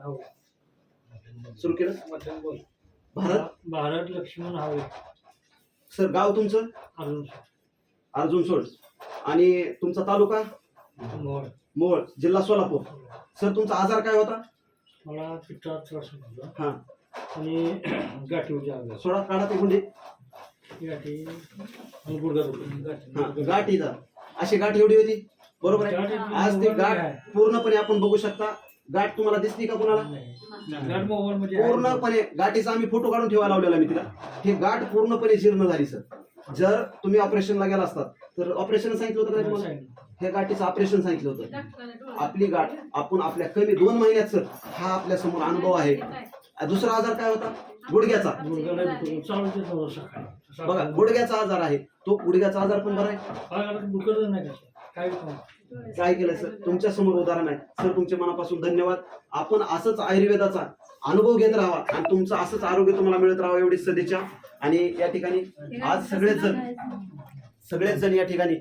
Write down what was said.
सुरू केलं? Bharat? Bharat Laxman have sir गाव तुमचं? अजून अर्जुन सोड. आणि तुमचा तालुका? मोड मोळ जिल्हा सोलापूर. सर तुमचा आजार काय होता? मला पित्ता त्रास होता हा. आणि गाठी होती अंगात सोडा काढा ते गुंडे गाठी आणि गुडघा दुखत गाठीचा अशी गाठ एवढी होती? बरोबर आहे. आज ती गाठ पूर्णपणे आपण बघू शकता. गाठ तुम्हाला दिसली का कुणाला? आहे. पूर्णपणे गाठीचा आम्ही फोटो काढून ठेवायला लावलेला मी तिला ही गाठ पूर्णपणे जीर्ण झाली सर जर तुम्ही ऑपरेशनला गेला असतात तर ऑपरेशन सांगितलं होतं का नाही तुम्हाला? हे गाठीचं ऑपरेशन सांगितलं होतं. आपली गाठ आपण आपल्या कमी दोन महिन्यात सर हा आपल्यासमोर अनुभव आहे. दुसरा आजार काय होता? गुडघ्याचा. बघा गुडघ्याचा आजार आहे. तो गुडघ्याचा आजार पण बरा आहे? काय केलं सर? तुमच्यासमोर उदाहरण आहे. सर तुमच्या मनापासून धन्यवाद. आपण असंच आयुर्वेदाचा अनुभव घेत राहा आणि तुमचं असंच आरोग्य तुम्हाला मिळत राहावं एवढी सदिच्छा. आणि या ठिकाणी आज सगळेच जण सगळेच जण या ठिकाणी